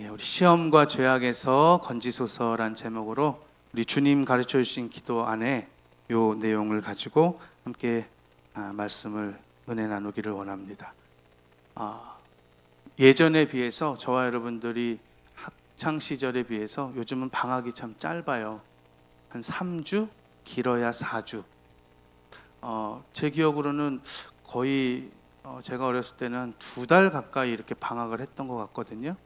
예, 우리 시험과 죄악에서 건지소서란 제목으로 우리 주님 가르쳐 주신 기도 안에 요 내용을 가지고 함께 아, 말씀을 은혜 나누기를 원합니다. 아, 예전에 비해서 저와 여러분들이 학창 시절에 비해서 요즘은 방학이 참 짧아요. 한 3주, 길어야 4주. 어, 제 기억으로는 거의 어, 제가 어렸을 때는 두 달 가까이 이렇게 방학을 했던 것 같거든요.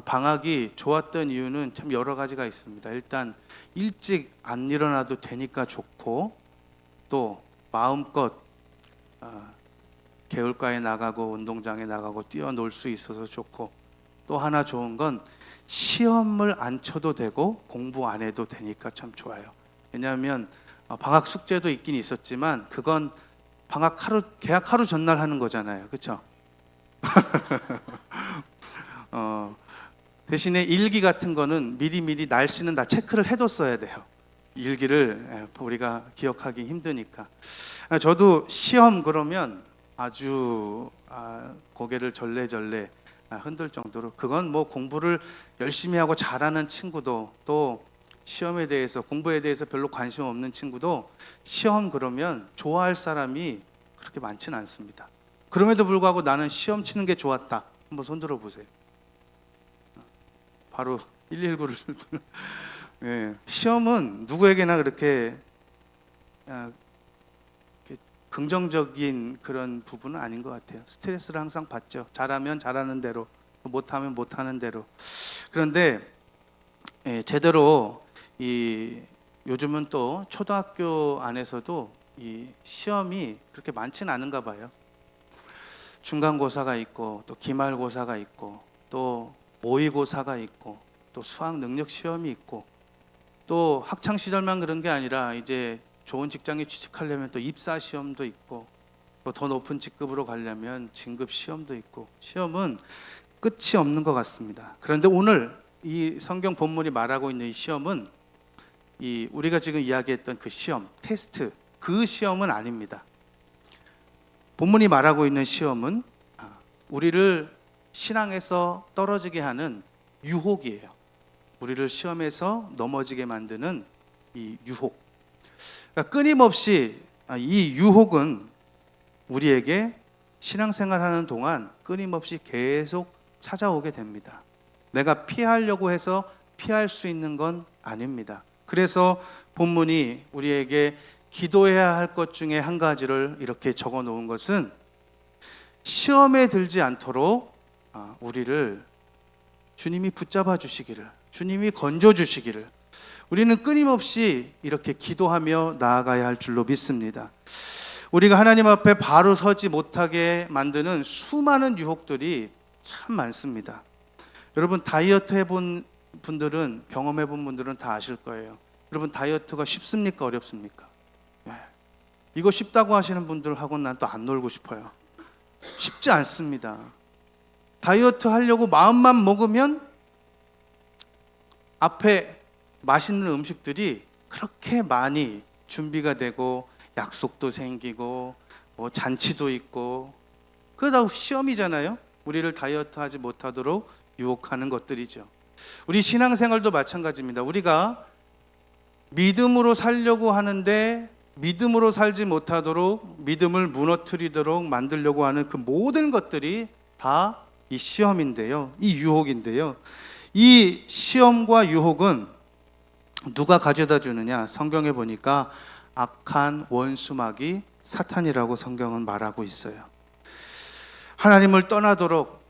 방학이 좋았던 이유는 참 여러 가지가 있습니다. 일단 일찍 안 일어나도 되니까 좋고 또 마음껏 어, 개울가에 나가고 운동장에 나가고 뛰어놀 수 있어서 좋고 또 하나 좋은 건 시험을 안 쳐도 되고 공부 안 해도 되니까 참 좋아요. 왜냐하면 어, 방학 숙제도 있긴 있었지만 그건 방학 하루 개학 하루 전날 하는 거잖아요. 그렇죠? 어, 대신에 일기 같은 거는 미리미리 날씨는 다 체크를 해뒀어야 돼요. 일기를 예, 우리가 기억하기 힘드니까. 아, 저도 시험 그러면 아주 아, 고개를 절레절레 아, 흔들 정도로 그건 뭐 공부를 열심히 하고 잘하는 친구도 또 시험에 대해서 공부에 대해서 별로 관심 없는 친구도 시험 그러면 좋아할 사람이 그렇게 많지는 않습니다. 그럼에도 불구하고 나는 시험 치는 게 좋았다. 한번 손 들어 보세요. 바로 119를 예, 시험은 누구에게나 그렇게, 아, 긍정적인 그런 부분은 아닌 것 같아요. 스트레스를 항상 받죠. 잘하면 잘하는 대로, 못하면 못하는 대로. 그런데 예, 제대로 이 요즘은 또 초등학교 안에서도 이 시험이 그렇게 많지는 않은가 봐요. 중간고사가 있고 또 기말고사가 있고 또 모의고사가 있고 또 수학 능력 시험이 있고 또 학창 시절만 그런 게 아니라 이제 좋은 직장에 취직하려면 또 입사 시험도 있고 또 더 높은 직급으로 가려면 진급 시험도 있고 시험은 끝이 없는 것 같습니다. 그런데 오늘 이 성경 본문이 말하고 있는 이 시험은 이 우리가 지금 이야기했던 그 시험 테스트 그 시험은 아닙니다. 본문이 말하고 있는 시험은 아, 우리를 신앙에서 떨어지게 하는 유혹이에요. 우리를 시험에서 넘어지게 만드는 이 유혹. 그러니까 끊임없이 아, 이 유혹은 우리에게 신앙생활하는 동안 끊임없이 계속 찾아오게 됩니다. 내가 피하려고 해서 피할 수 있는 건 아닙니다. 그래서 본문이 우리에게 기도해야 할 것 중에 한 가지를 이렇게 적어 놓은 것은 시험에 들지 않도록 아, 우리를 주님이 붙잡아 주시기를, 주님이 건져 주시기를 우리는 끊임없이 이렇게 기도하며 나아가야 할 줄로 믿습니다. 우리가 하나님 앞에 바로 서지 못하게 만드는 수많은 유혹들이 참 많습니다. 여러분 다이어트 해본 분들은 경험해 본 분들은 다 아실 거예요. 여러분 다이어트가 쉽습니까 어렵습니까? 예. 이거 쉽다고 하시는 분들하고는 난 또 안 놀고 싶어요. 쉽지 않습니다. 다이어트 하려고 마음만 먹으면 앞에 맛있는 음식들이 그렇게 많이 준비가 되고 약속도 생기고 뭐 잔치도 있고 그러다 시험이잖아요. 우리를 다이어트 하지 못하도록 유혹하는 것들이죠. 우리 신앙생활도 마찬가지입니다. 우리가 믿음으로 살려고 하는데 믿음으로 살지 못하도록 믿음을 무너뜨리도록 만들려고 하는 그 모든 것들이 다 이 시험인데요. 이 유혹인데요. 이 시험과 유혹은 누가 가져다 주느냐? 성경에 보니까 악한 원수막이 사탄이라고 성경은 말하고 있어요. 하나님을 떠나도록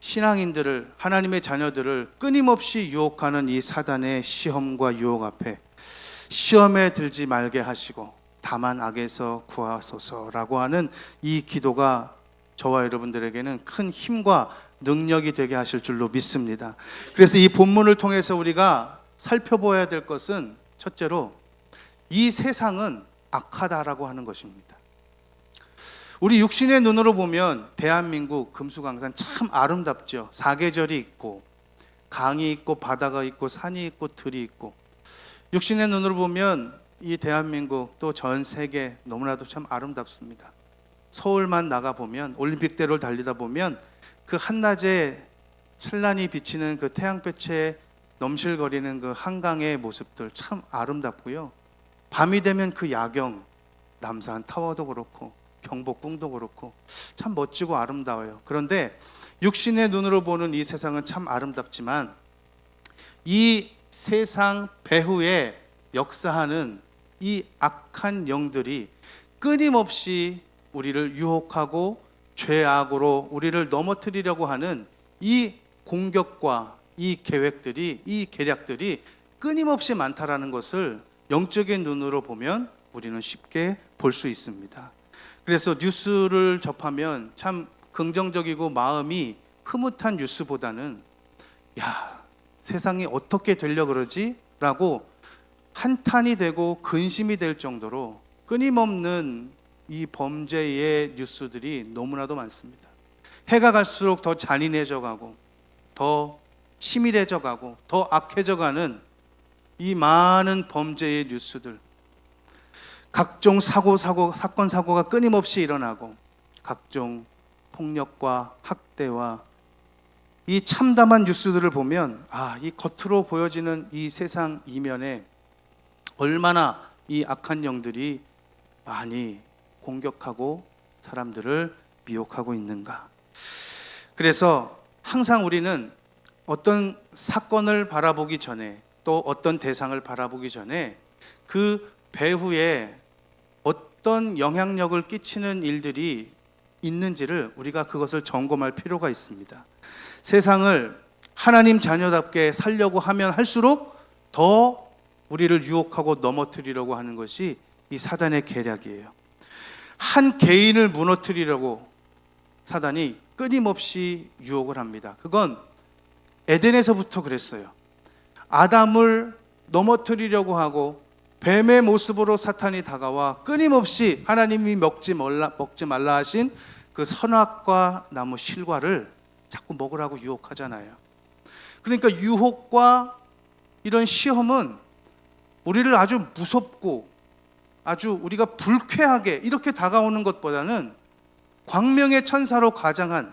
신앙인들을 하나님의 자녀들을 끊임없이 유혹하는 이 사단의 시험과 유혹 앞에 시험에 들지 말게 하시고 다만 악에서 구하소서라고 하는 이 기도가 저와 여러분들에게는 큰 힘과 능력이 되게 하실 줄로 믿습니다. 그래서 이 본문을 통해서 우리가 살펴보아야 될 것은 첫째로 이 세상은 악하다라고 하는 것입니다. 우리 육신의 눈으로 보면 대한민국 금수강산 참 아름답죠. 사계절이 있고 강이 있고 바다가 있고 산이 있고 들이 있고 육신의 눈으로 보면 이 대한민국 또 전 세계 너무나도 참 아름답습니다. 서울만 나가 보면 올림픽대로를 달리다 보면 그 한낮에 찬란히 비치는 그 태양볕에 넘실거리는 그 한강의 모습들 참 아름답고요. 밤이 되면 그 야경, 남산 타워도 그렇고 경복궁도 그렇고 참 멋지고 아름다워요. 그런데 육신의 눈으로 보는 이 세상은 참 아름답지만 이 세상 배후에 역사하는 이 악한 영들이 끊임없이 우리를 유혹하고 죄악으로 우리를 넘어뜨리려고 하는 이 공격과 이 계획들이 이 계략들이 끊임없이 많다라는 것을 영적인 눈으로 보면 우리는 쉽게 볼 수 있습니다. 그래서 뉴스를 접하면 참 긍정적이고 마음이 흐뭇한 뉴스보다는 야 세상이 어떻게 되려 그러지 라고 한탄이 되고 근심이 될 정도로 끊임없는 이 범죄의 뉴스들이 너무나도 많습니다. 해가 갈수록 더 잔인해져 가고 더 치밀해져 가고 더 악해져 가는 이 많은 범죄의 뉴스들 각종 사고 사고 사건 사고가 끊임없이 일어나고 각종 폭력과 학대와 이 참담한 뉴스들을 보면 아, 이 겉으로 보여지는 이 세상 이면에 얼마나 이 악한 영들이 많이 공격하고 사람들을 미혹하고 있는가. 그래서 항상 우리는 어떤 사건을 바라보기 전에 또 어떤 대상을 바라보기 전에 그 배후에 어떤 영향력을 끼치는 일들이 있는지를 우리가 그것을 점검할 필요가 있습니다. 세상을 하나님 자녀답게 살려고 하면 할수록 더 우리를 유혹하고 넘어뜨리려고 하는 것이 이 사단의 계략이에요. 한 개인을 무너뜨리려고 사단이 끊임없이 유혹을 합니다. 그건 에덴에서부터 그랬어요. 아담을 넘어뜨리려고 하고 뱀의 모습으로 사탄이 다가와 끊임없이 하나님이 먹지 말라, 먹지 말라 하신 그 선악과 나무 실과를 자꾸 먹으라고 유혹하잖아요. 그러니까 유혹과 이런 시험은 우리를 아주 무섭고 아주 우리가 불쾌하게 이렇게 다가오는 것보다는 광명의 천사로 가장한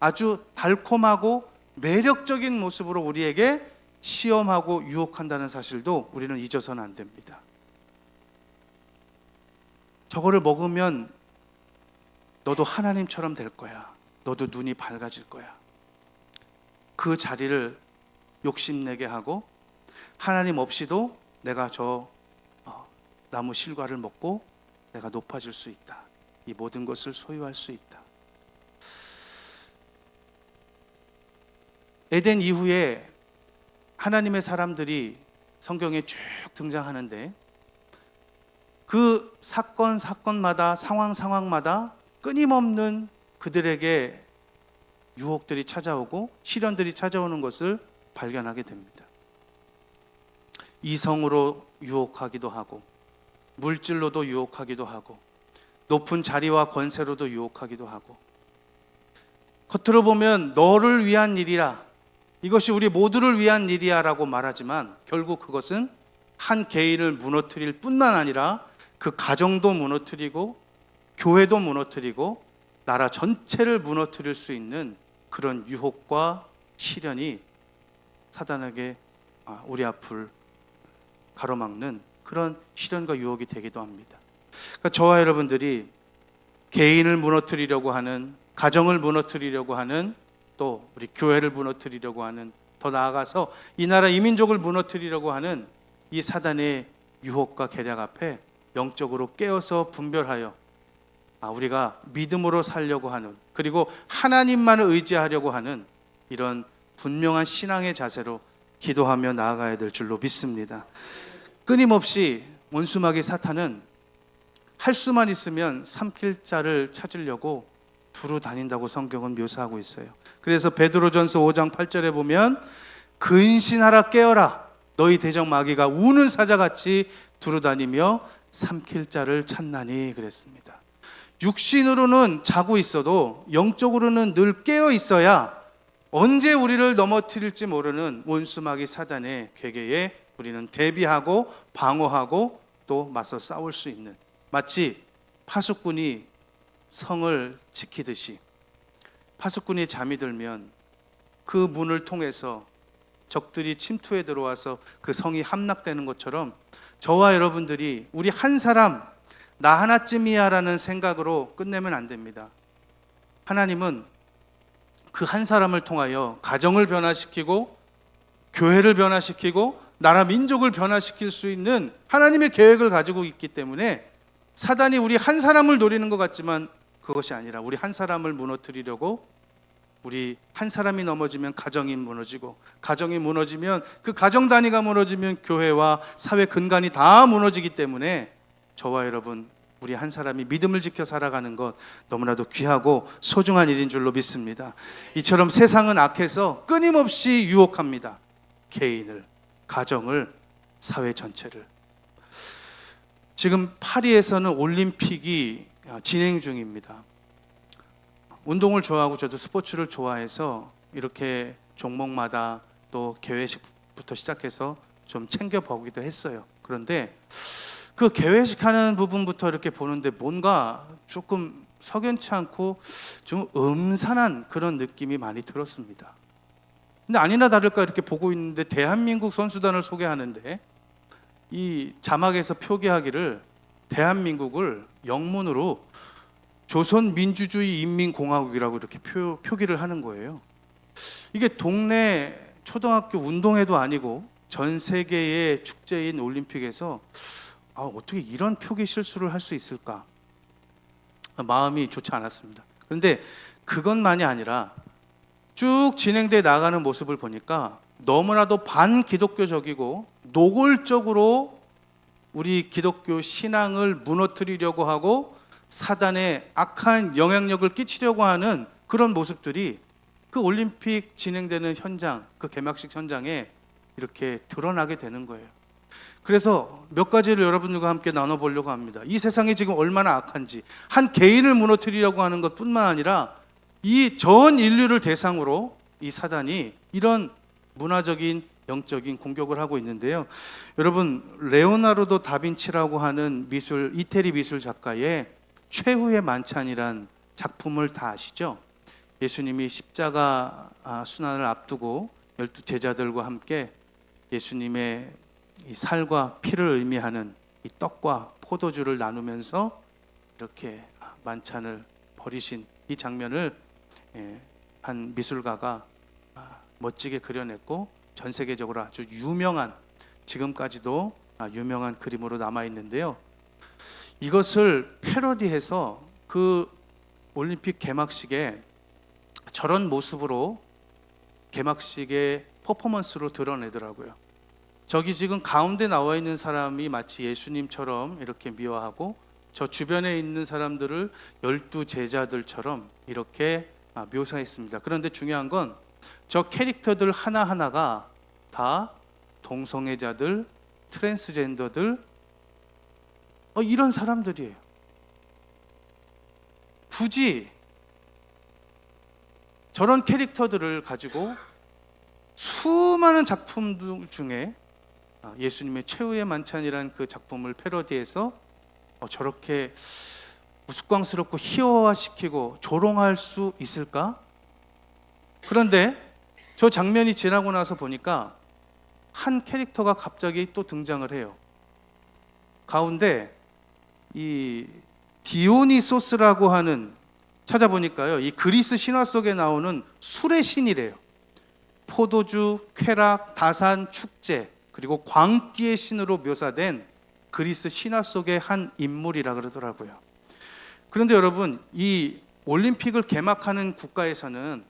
아주 달콤하고 매력적인 모습으로 우리에게 시험하고 유혹한다는 사실도 우리는 잊어서는 안 됩니다. 저거를 먹으면 너도 하나님처럼 될 거야. 너도 눈이 밝아질 거야. 그 자리를 욕심내게 하고 하나님 없이도 내가 저 어, 나무 실과를 먹고 내가 높아질 수 있다. 이 모든 것을 소유할 수 있다. 에덴 이후에 하나님의 사람들이 성경에 쭉 등장하는데 그 사건 사건마다 상황 상황마다 끊임없는 그들에게 유혹들이 찾아오고 시련들이 찾아오는 것을 발견하게 됩니다. 이성으로 유혹하기도 하고 물질로도 유혹하기도 하고 높은 자리와 권세로도 유혹하기도 하고. 겉으로 보면 너를 위한 일이라 이것이 우리 모두를 위한 일이야라고 말하지만 결국 그것은 한 개인을 무너뜨릴 뿐만 아니라 그 가정도 무너뜨리고 교회도 무너뜨리고 나라 전체를 무너뜨릴 수 있는 그런 유혹과 시련이 사단에게 아, 우리 앞을 가로막는 그런 시련과 유혹이 되기도 합니다. 그러니까 저와 여러분들이 개인을 무너뜨리려고 하는 가정을 무너뜨리려고 하는 또 우리 교회를 무너뜨리려고 하는 더 나아가서 이 나라 이민족을 무너뜨리려고 하는 이 사단의 유혹과 계략 앞에 영적으로 깨어서 분별하여 아, 우리가 믿음으로 살려고 하는 그리고 하나님만을 의지하려고 하는 이런 분명한 신앙의 자세로 기도하며 나아가야 될 줄로 믿습니다. 끊임없이 원수마귀 사탄은 할 수만 있으면 삼킬 자를 찾으려고 두루 다닌다고 성경은 묘사하고 있어요. 그래서 베드로전서 5장 8절에 보면 근신하라 깨어라 너희 대적 마귀가 우는 사자같이 두루 다니며 삼킬 자를 찾나니 그랬습니다. 육신으로는 자고 있어도 영적으로는 늘 깨어 있어야 언제 우리를 넘어뜨릴지 모르는 원수마귀 사단의 괴계에 우리는 대비하고 방어하고 또 맞서 싸울 수 있는 마치 파수꾼이 성을 지키듯이 파수꾼이 잠이 들면 그 문을 통해서 적들이 침투해 들어와서 그 성이 함락되는 것처럼 저와 여러분들이 우리 한 사람 나 하나쯤이야라는 생각으로 끝내면 안 됩니다. 하나님은 그 한 사람을 통하여 가정을 변화시키고 교회를 변화시키고 나라 민족을 변화시킬 수 있는 하나님의 계획을 가지고 있기 때문에 사단이 우리 한 사람을 노리는 것 같지만 그것이 아니라 우리 한 사람을 무너뜨리려고 우리 한 사람이 넘어지면 가정이 무너지고 가정이 무너지면 그 가정 단위가 무너지면 교회와 사회 근간이 다 무너지기 때문에 저와 여러분 우리 한 사람이 믿음을 지켜 살아가는 것 너무나도 귀하고 소중한 일인 줄로 믿습니다. 이처럼 세상은 악해서 끊임없이 유혹합니다. 개인을, 가정을, 사회 전체를. 지금 파리에서는 올림픽이 진행 중입니다. 운동을 좋아하고 저도 스포츠를 좋아해서 이렇게 종목마다 또 개회식부터 시작해서 좀 챙겨 보기도 했어요. 그런데 그 개회식 하는 부분부터 이렇게 보는데 뭔가 조금 석연치 않고 좀 음산한 그런 느낌이 많이 들었습니다. 근데 아니나 다를까 이렇게 보고 있는데 대한민국 선수단을 소개하는데 이 자막에서 표기하기를 대한민국을 영문으로 조선민주주의 인민공화국이라고 이렇게 표, 표기를 하는 거예요. 이게 동네 초등학교 운동회도 아니고 전 세계의 축제인 올림픽에서 아, 어떻게 이런 표기 실수를 할 수 있을까? 마음이 좋지 않았습니다. 그런데 그것만이 아니라 쭉 진행돼 나가는 모습을 보니까 너무나도 반기독교적이고 노골적으로 우리 기독교 신앙을 무너뜨리려고 하고 사단의 악한 영향력을 끼치려고 하는 그런 모습들이 그 올림픽 진행되는 현장, 그 개막식 현장에 이렇게 드러나게 되는 거예요. 그래서 몇 가지를 여러분들과 함께 나눠보려고 합니다. 이 세상이 지금 얼마나 악한지, 한 개인을 무너뜨리려고 하는 것 뿐만 아니라 이 전 인류를 대상으로 이 사단이 이런 문화적인 영적인 공격을 하고 있는데요. 여러분 레오나르도 다빈치라고 하는 미술 이태리 미술 작가의 최후의 만찬이란 작품을 다 아시죠? 예수님이 십자가 아, 순환을 앞두고 열두 제자들과 함께 예수님의 이 살과 피를 의미하는 이 떡과 포도주를 나누면서 이렇게 만찬을 벌이신 이 장면을 예, 한 미술가가 아, 멋지게 그려냈고 전 세계적으로 아주 유명한 지금까지도 아, 유명한 그림으로 남아 있는데요. 이것을 패러디해서 그 올림픽 개막식에 저런 모습으로 개막식의 퍼포먼스로 드러내더라고요. 저기 지금 가운데 나와 있는 사람이 마치 예수님처럼 이렇게 미화하고 저 주변에 있는 사람들을 열두 제자들처럼 이렇게 아, 묘사했습니다. 그런데 중요한 건 저 캐릭터들 하나하나가 다 동성애자들, 트랜스젠더들 어, 이런 사람들이에요. 굳이 저런 캐릭터들을 가지고 수많은 작품들 중에 아, 예수님의 최후의 만찬이라는 그 작품을 패러디해서 어, 저렇게 우스꽝스럽고 희화화시키고 조롱할 수 있을까? 그런데 저 장면이 지나고 나서 보니까 한 캐릭터가 갑자기 또 등장을 해요. 가운데 이 디오니소스라고 하는 찾아보니까요. 이 그리스 신화 속에 나오는 술의 신이래요. 포도주, 쾌락, 다산, 축제, 그리고 광기의 신으로 묘사된 그리스 신화 속의 한 인물이라 그러더라고요. 그런데 여러분, 이 올림픽을 개막하는 국가에서는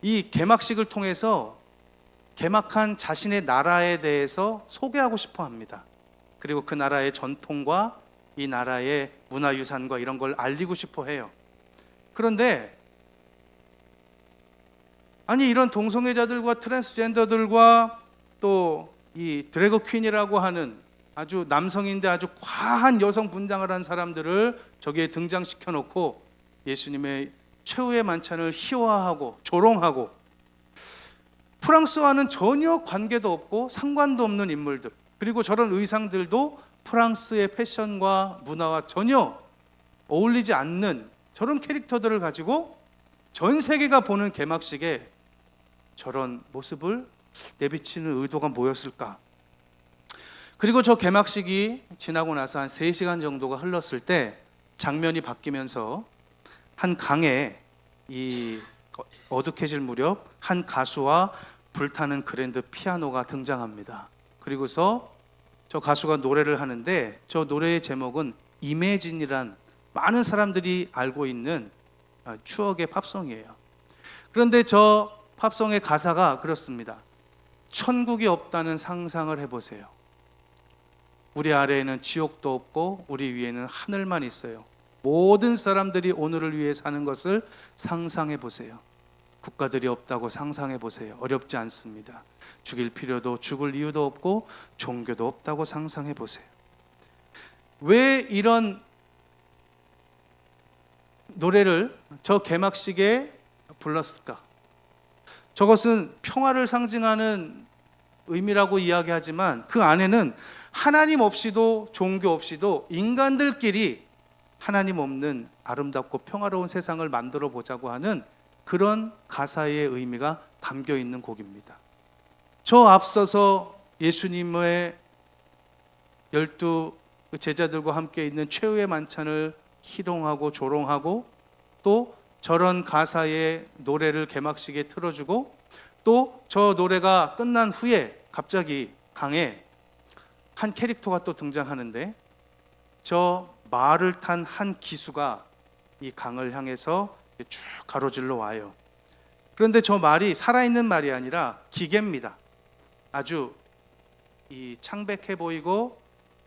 이 개막식을 통해서 개막한 자신의 나라에 대해서 소개하고 싶어 합니다. 그리고 그 나라의 전통과 이 나라의 문화유산과 이런 걸 알리고 싶어 해요. 그런데 아니 이런 동성애자들과 트랜스젠더들과 또 이 드래그 퀸이라고 하는 아주 남성인데 아주 과한 여성 분장을 한 사람들을 저기에 등장시켜 놓고 예수님의 최후의 만찬을 희화하고 조롱하고 프랑스와는 전혀 관계도 없고 상관도 없는 인물들 그리고 저런 의상들도 프랑스의 패션과 문화와 전혀 어울리지 않는 저런 캐릭터들을 가지고 전 세계가 보는 개막식에 저런 모습을 내비치는 의도가 뭐였을까? 그리고 저 개막식이 지나고 나서 한 3시간 정도가 흘렀을 때 장면이 바뀌면서 한 강에 이 어둑해질 무렵 한 가수와 불타는 그랜드 피아노가 등장합니다. 그리고서 저 가수가 노래를 하는데 저 노래의 제목은 이매진이란 많은 사람들이 알고 있는 아, 추억의 팝송이에요. 그런데 저 팝송의 가사가 그렇습니다. 천국이 없다는 상상을 해보세요. 우리 아래에는 지옥도 없고 우리 위에는 하늘만 있어요. 모든 사람들이 오늘을 위해 사는 것을 상상해 보세요. 국가들이 없다고 상상해 보세요. 어렵지 않습니다. 죽일 필요도 죽을 이유도 없고 종교도 없다고 상상해 보세요. 왜 이런 노래를 저 개막식에 불렀을까? 저것은 평화를 상징하는 의미라고 이야기하지만 그 안에는 하나님 없이도 종교 없이도 인간들끼리 하나님 없는 아름답고 평화로운 세상을 만들어 보자고 하는 그런 가사의 의미가 담겨 있는 곡입니다. 저 앞서서 예수님의 열두 제자들과 함께 있는 최후의 만찬을 희롱하고 조롱하고 또 저런 가사의 노래를 개막식에 틀어주고 또 저 노래가 끝난 후에 갑자기 강에 한 캐릭터가 또 등장하는데 저 말을 탄 한 기수가 이 강을 향해서 쭉 가로질러 와요. 그런데 저 말이 살아있는 말이 아니라 기계입니다. 아주 이 창백해 보이고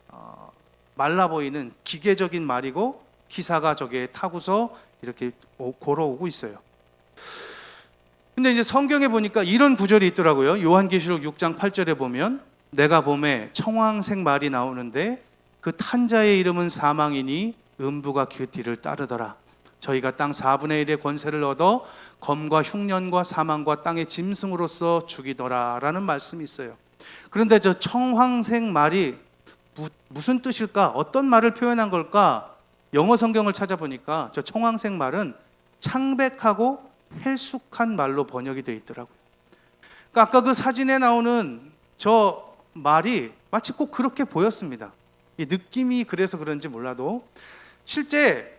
어, 말라 보이는 기계적인 말이고 기사가 저기에 타고서 이렇게 오- 걸어오고 있어요. 근데 이제 성경에 보니까 이런 구절이 있더라고요. 요한계시록 6장 8절에 보면 내가 봄에 청황색 말이 나오는데 그 탄자의 이름은 사망이니 음부가 그 뒤를 따르더라. 저희가 땅 4분의 1의 권세를 얻어 검과 흉년과 사망과 땅의 짐승으로서 죽이더라라는 말씀이 있어요. 그런데 저 청황색 말이 무, 무슨 뜻일까? 어떤 말을 표현한 걸까? 영어 성경을 찾아보니까 저 청황색 말은 창백하고 헬쑥한 말로 번역이 되어 있더라고요. 그러니까 아까 그 사진에 나오는 저 말이 마치 꼭 그렇게 보였습니다. 이 느낌이 그래서 그런지 몰라도 실제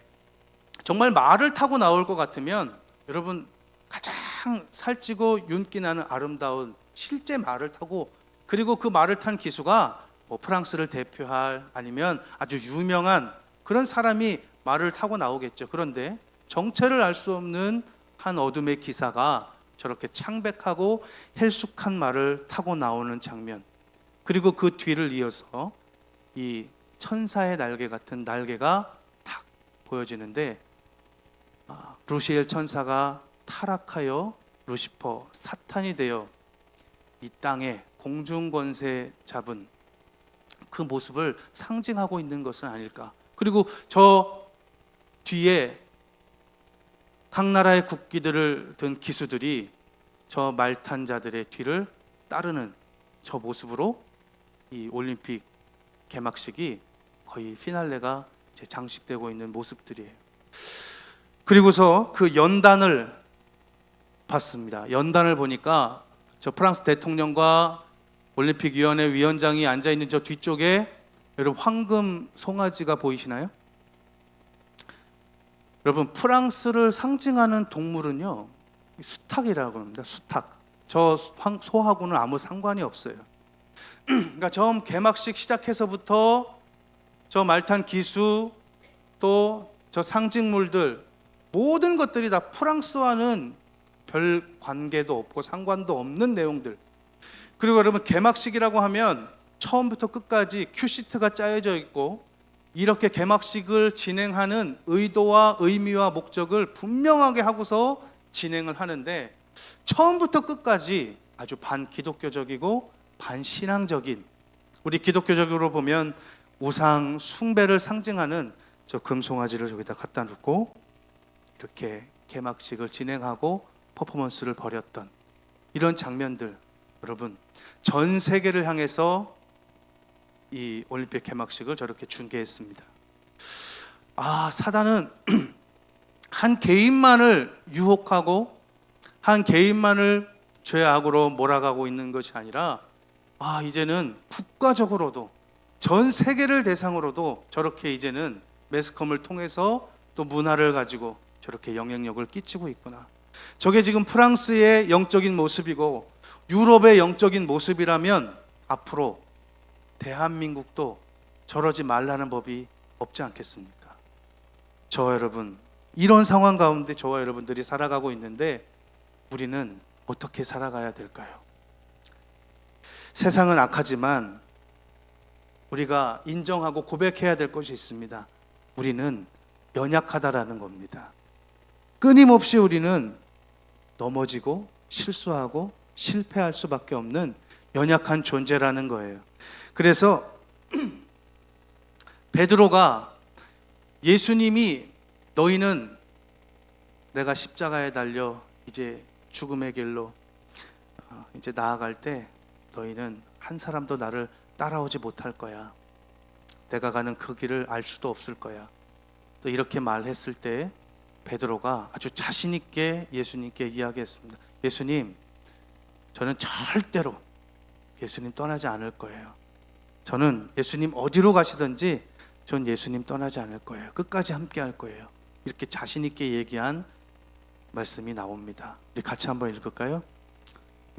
정말 말을 타고 나올 것 같으면 여러분 가장 살찌고 윤기 나는 아름다운 실제 말을 타고 그리고 그 말을 탄 기수가 뭐 프랑스를 대표할 아니면 아주 유명한 그런 사람이 말을 타고 나오겠죠. 그런데 정체를 알 수 없는 한 어둠의 기사가 저렇게 창백하고 헬쑥한 말을 타고 나오는 장면. 그리고 그 뒤를 이어서 이 천사의 날개 같은 날개가 탁 보여지는데 아, 루시엘 천사가 타락하여 루시퍼 사탄이 되어 이 땅에 공중 권세 잡은 그 모습을 상징하고 있는 것은 아닐까. 그리고 저 뒤에 각 나라의 국기들을 든 기수들이 저 말탄 자들의 뒤를 따르는 저 모습으로 이 올림픽 개막식이 거의 피날레가 장식되고 있는 모습들이에요. 그리고서 그 연단을 봤습니다. 연단을 보니까 저 프랑스 대통령과 올림픽 위원회 위원장이 앉아 있는 저 뒤쪽에 여러분 황금 송아지가 보이시나요? 여러분 프랑스를 상징하는 동물은요 수탉이라고 합니다. 수탉. 저 황- 소하고는 아무 상관이 없어요. 그러니까 처음 개막식 시작해서부터 저 말탄 기수 또 저 상징물들 모든 것들이 다 프랑스와는 별 관계도 없고 상관도 없는 내용들. 그리고 여러분 개막식이라고 하면 처음부터 끝까지 큐시트가 짜여져 있고 이렇게 개막식을 진행하는 의도와 의미와 목적을 분명하게 하고서 진행을 하는데 처음부터 끝까지 아주 반 기독교적이고 반 신앙적인 우리 기독교적으로 보면 우상 숭배를 상징하는 저 금송아지를 저기다 갖다 놓고 이렇게 개막식을 진행하고 퍼포먼스를 벌였던 이런 장면들 여러분 전 세계를 향해서 이 올림픽 개막식을 저렇게 중계했습니다. 아 사단은 한 개인만을 유혹하고 한 개인만을 죄악으로 몰아가고 있는 것이 아니라 아 이제는 국가적으로도 전 세계를 대상으로도 저렇게 이제는 매스컴을 통해서 또 문화를 가지고 저렇게 영향력을 끼치고 있구나. 저게 지금 프랑스의 영적인 모습이고 유럽의 영적인 모습이라면 앞으로 대한민국도 저러지 말라는 법이 없지 않겠습니까? 저와 여러분 이런 상황 가운데 저와 여러분들이 살아가고 있는데 우리는 어떻게 살아가야 될까요? 세상은 악하지만 우리가 인정하고 고백해야 될 것이 있습니다. 우리는 연약하다라는 겁니다. 끊임없이 우리는 넘어지고 실수하고 실패할 수밖에 없는 연약한 존재라는 거예요. 그래서 베드로가 예수님이 너희는 내가 십자가에 달려 이제 죽음의 길로 어, 이제 나아갈 때 너희는 한 사람도 나를 따라오지 못할 거야. 내가 가는 그 길을 알 수도 없을 거야. 또 이렇게 말했을 때 베드로가 아주 자신 있게 예수님께 이야기했습니다. 예수님, 저는 절대로 예수님 떠나지 않을 거예요. 저는 예수님 어디로 가시든지 전 예수님 떠나지 않을 거예요. 끝까지 함께 할 거예요. 이렇게 자신 있게 얘기한 말씀이 나옵니다. 우리 같이 한번 읽을까요?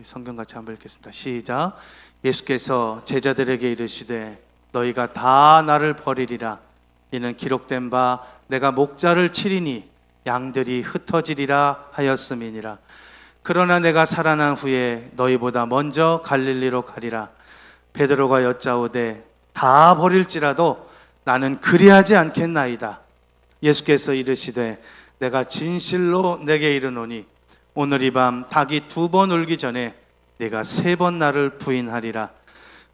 성경 같이 한번 읽겠습니다. 시작. 예수께서 제자들에게 이르시되 너희가 다 나를 버리리라. 이는 기록된 바 내가 목자를 치리니 양들이 흩어지리라 하였음이니라. 그러나 내가 살아난 후에 너희보다 먼저 갈릴리로 가리라. 베드로가 여짜오되 다 버릴지라도 나는 그리하지 않겠나이다. 예수께서 이르시되 내가 진실로 내게 이르노니 오늘 이 밤 닭이 두 번 울기 전에 내가 세 번 나를 부인하리라.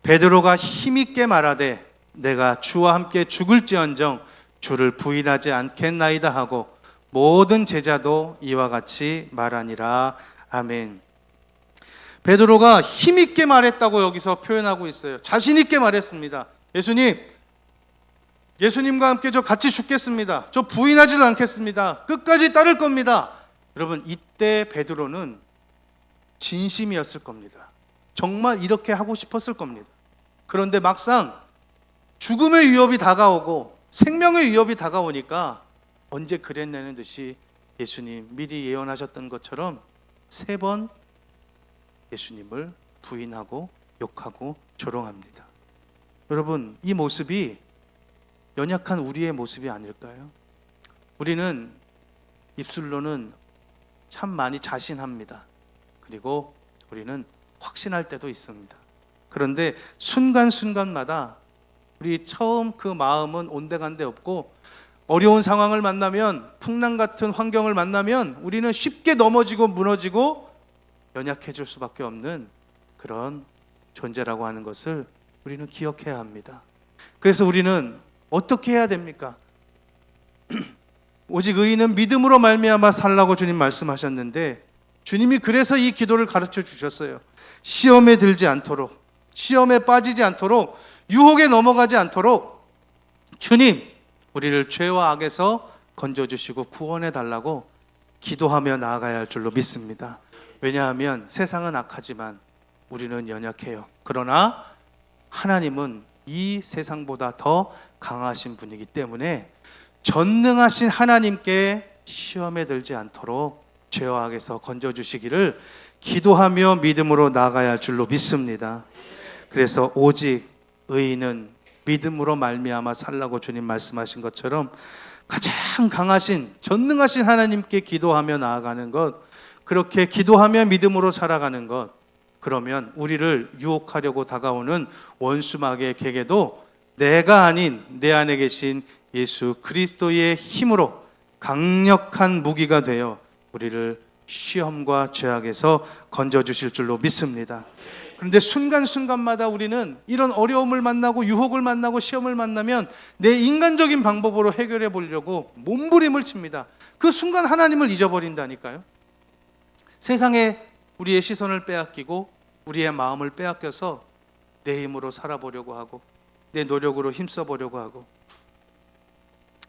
베드로가 힘있게 말하되 내가 주와 함께 죽을지언정 주를 부인하지 않겠나이다 하고 모든 제자도 이와 같이 말하니라. 아멘. 베드로가 힘있게 말했다고 여기서 표현하고 있어요. 자신 있게 말했습니다. 예수님, 예수님과 함께 저 같이 죽겠습니다. 저 부인하지도 않겠습니다. 끝까지 따를 겁니다. 여러분, 이때 베드로는 진심이었을 겁니다. 정말 이렇게 하고 싶었을 겁니다. 그런데 막상 죽음의 위협이 다가오고 생명의 위협이 다가오니까 언제 그랬냐는 듯이 예수님 미리 예언하셨던 것처럼 세 번 예수님을 부인하고 욕하고 조롱합니다. 여러분, 이 모습이 연약한 우리의 모습이 아닐까요? 우리는 입술로는 참 많이 자신합니다. 그리고 우리는 확신할 때도 있습니다. 그런데 순간순간마다 우리 처음 그 마음은 온데간데 없고 어려운 상황을 만나면 풍랑 같은 환경을 만나면 우리는 쉽게 넘어지고 무너지고 연약해질 수밖에 없는 그런 존재라고 하는 것을 우리는 기억해야 합니다. 그래서 우리는 어떻게 해야 됩니까? 오직 의인은 믿음으로 말미암아 살라고 주님 말씀하셨는데 주님이 그래서 이 기도를 가르쳐 주셨어요. 시험에 들지 않도록 시험에 빠지지 않도록 유혹에 넘어가지 않도록 주님 우리를 죄와 악에서 건져 주시고 구원해 달라고 기도하며 나아가야 할 줄로 믿습니다. 왜냐하면 세상은 악하지만 우리는 연약해요. 그러나 하나님은 이 세상보다 더 강하신 분이기 때문에 전능하신 하나님께 시험에 들지 않도록 죄와 악에서 건져 주시기를 기도하며 믿음으로 나아가야 할 줄로 믿습니다. 그래서 오직 의인은 믿음으로 말미암아 살라고 주님 말씀하신 것처럼 가장 강하신 전능하신 하나님께 기도하며 나아가는 것 그렇게 기도하며 믿음으로 살아가는 것 그러면 우리를 유혹하려고 다가오는 원수막의 객에도 내가 아닌 내 안에 계신 예수 그리스도의 힘으로 강력한 무기가 되어 우리를 시험과 죄악에서 건져 주실 줄로 믿습니다. 그런데 순간순간마다 우리는 이런 어려움을 만나고 유혹을 만나고 시험을 만나면 내 인간적인 방법으로 해결해 보려고 몸부림을 칩니다. 그 순간 하나님을 잊어버린다니까요. 세상에 우리의 시선을 빼앗기고 우리의 마음을 빼앗겨서 내 힘으로 살아보려고 하고 내 노력으로 힘써 보려고 하고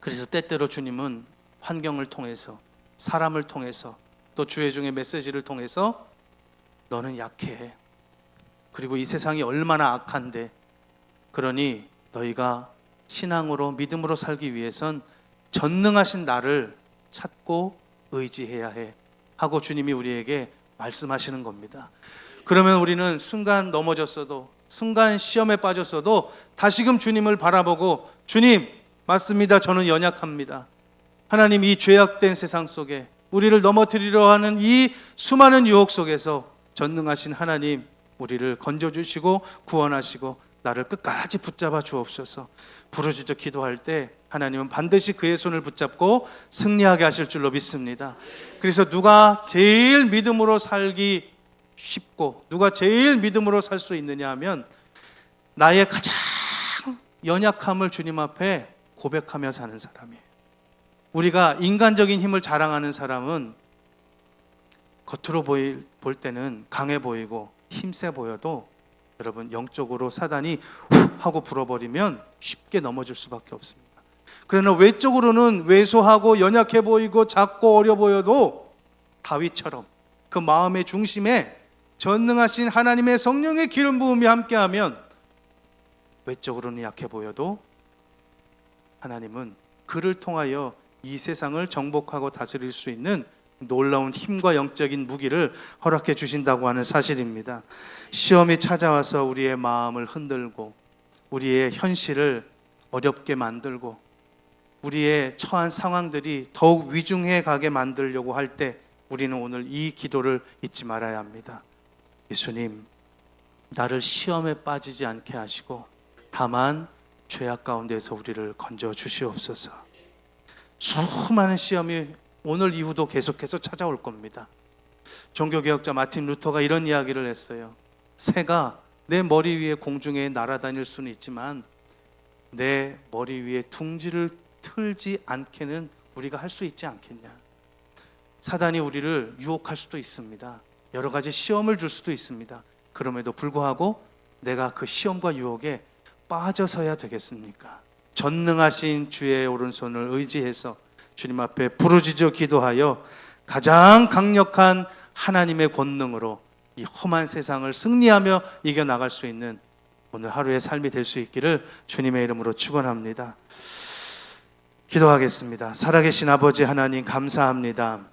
그래서 때때로 주님은 환경을 통해서 사람을 통해서 또 주의 중의 메시지를 통해서 너는 약해. 그리고 이 세상이 얼마나 악한데 그러니 너희가 신앙으로 믿음으로 살기 위해선 전능하신 나를 찾고 의지해야 해 하고 주님이 우리에게 말씀하시는 겁니다. 그러면 우리는 순간 넘어졌어도 순간 시험에 빠졌어도 다시금 주님을 바라보고 주님 맞습니다. 저는 연약합니다. 하나님 이 죄악된 세상 속에 우리를 넘어뜨리려 하는 이 수많은 유혹 속에서 전능하신 하나님 우리를 건져 주시고 구원하시고 나를 끝까지 붙잡아 주옵소서. 부르짖어 기도할 때 하나님은 반드시 그의 손을 붙잡고 승리하게 하실 줄로 믿습니다. 그래서 누가 제일 믿음으로 살기 쉽고 누가 제일 믿음으로 살 수 있느냐 하면 나의 가장 연약함을 주님 앞에 고백하며 사는 사람이에요. 우리가 인간적인 힘을 자랑하는 사람은 겉으로 보일, 볼 때는 강해 보이고 힘세 보여도 여러분 영적으로 사단이 훅 하고 불어버리면 쉽게 넘어질 수밖에 없습니다. 그러나 외적으로는 왜소하고 연약해 보이고 작고 어려 보여도 다윗처럼 그 마음의 중심에 전능하신 하나님의 성령의 기름 부음이 함께하면 외적으로는 약해 보여도 하나님은 그를 통하여 이 세상을 정복하고 다스릴 수 있는 놀라운 힘과 영적인 무기를 허락해 주신다고 하는 사실입니다. 시험이 찾아와서 우리의 마음을 흔들고 우리의 현실을 어렵게 만들고 우리의 처한 상황들이 더욱 위중해 가게 만들려고 할 때 우리는 오늘 이 기도를 잊지 말아야 합니다. 예수님, 나를 시험에 빠지지 않게 하시고 다만 죄악 가운데서 우리를 건져 주시옵소서. 수많은 시험이 오늘 이후도 계속해서 찾아올 겁니다. 종교개혁자 마틴 루터가 이런 이야기를 했어요. 새가 내 머리 위에 공중에 날아다닐 수는 있지만 내 머리 위에 둥지를 틀지 않게는 우리가 할 수 있지 않겠냐. 사단이 우리를 유혹할 수도 있습니다. 여러 가지 시험을 줄 수도 있습니다. 그럼에도 불구하고 내가 그 시험과 유혹에 빠져서야 되겠습니까? 전능하신 주의 오른손을 의지해서 주님 앞에 부르짖어 기도하여 가장 강력한 하나님의 권능으로 이 험한 세상을 승리하며 이겨 나갈 수 있는 오늘 하루의 삶이 될 수 있기를 주님의 이름으로 축원합니다. 기도하겠습니다. 살아계신 아버지 하나님 감사합니다.